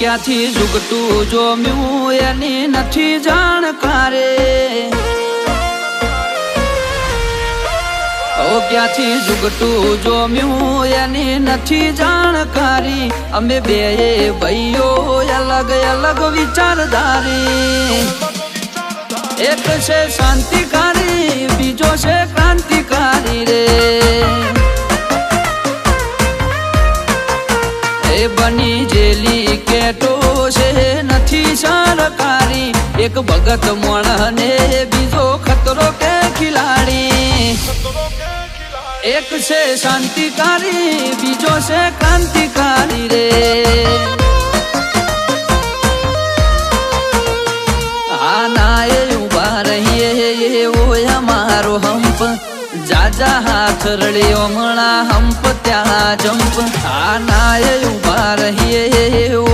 ક્યાંથી ઝુકટું જોમ્યું એની નથી જાણકારે ઓ ક્યાંથી ઝુકટું જોમ્યું એની નથી જાણકારી અમે બે ભાઈઓ અલગ અલગ વિચારધારી એક છે શાંતિકારી બીજો છે ક્રાંતિકારી રે એ બની જેલી એક ભગત મોણ ને બીજો ખતરો કે ખિલાડી એક છે શાંતિકારી બીજો છે ક્રાંતિકારી રે આના એ ઉભા રહીએ એવો અમારો હંપ જાજા હાથ રળ્યો મણા હંપ ત્યાં જંપ આના એ ઉભા રહીએ એવો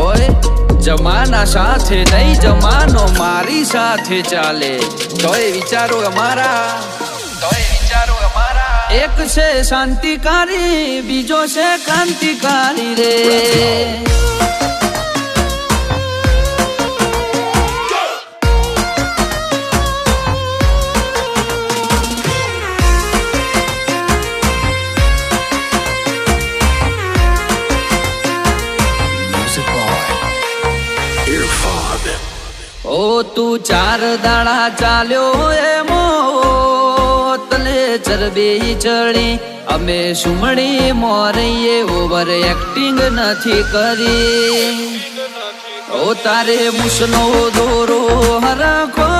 હોય? જમાના સાથે નહીં, જમાનો મારી સાથે ચાલે. તોય વિચારો અમારા, તોય વિચારો અમારા. એક છે શાંતિકારી, બીજો છે ક્રાંતિકારી રે. ઓ, તું ચાર દાડા ચાલ્યો એમો તને ચરબી ચડી. અમે સુમણી મોરઈએ ઓવર એક્ટિંગ નથી કરી. ઓ, તારે મુસનો દોરો હરખો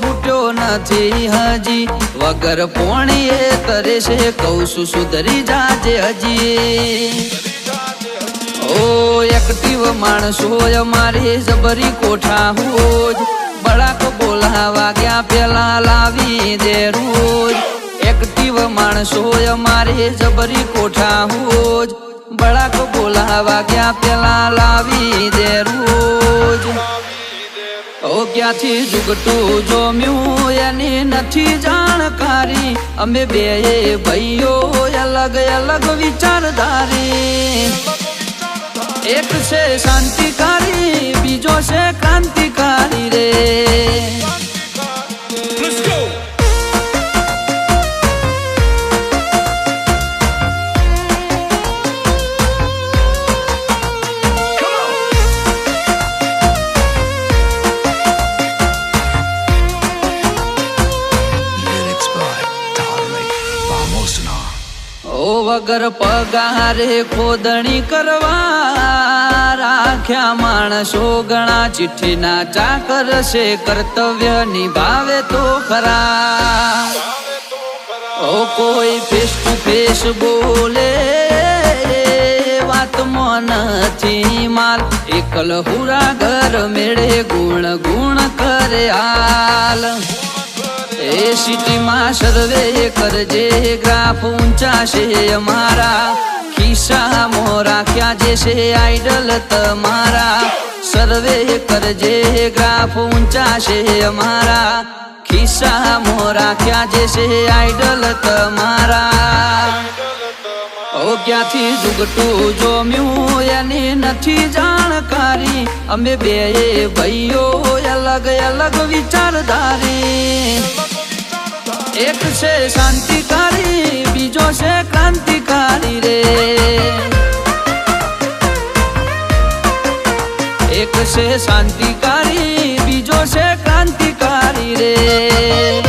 ફૂટ્યો નથી હજી. વગર પોણીએ તરે છે કૌ સુધરી જાજે હજી. એક્ટિવ માણસો અમારી જબરી કોઠા હોજ બળાક બોલાવા ગયા પેલા લાવી દે રોજ એક્ટિવ માણસો અમારી જબરી કોઠા હોજ બળાક બોલાવા ગયા પેલા લાવી દે રોજ ઓ ક્યાંથી જુગટું જોમ્યું એની નથી જાણકારી અમે બે ભાઈઓ અલગ અલગ વિચારધારી એક છે શાંતિકારી બીજો છે ક્રાંતિકારી રે Let's go. Come on. Lyrics by Tarmik Vamosna. ઓ વગર પગારે ખોદણી કરવા રાખ્યા માણસો ગણા ચિઠ્ઠીના ચાકર છે, કર્તવ્ય નિભાવે તો ખરા. ઓ કોઈ ફેસ ટુ ફેસ બોલે વાતમાં નથી માલ એકલ હુરા ઘર મેળે ગુણ ગુણ કરે હાલ. એ સિટીમાં સર્વે કરજે ગ્રાફ ઊંચા છે અમારા. ખિસ્સામાં રાખ્યા જે છે આઈડલ તમારા સર્વે કરજે ગ્રાફ ઊંચા છે અમારા ખિસ્સામાં રાખ્યા જે છે આઈડલ તમારા ઓ ક્યાંથી જુગટું જોમ્યું એની નથી જાણકારી અમે બે ભાઈઓ અલગ અલગ વિચારધારી એક છે શાંતિકારી બીજો છે ક્રાંતિકારી રે. એક છે શાંતિકારી બીજો છે ક્રાંતિકારી રે.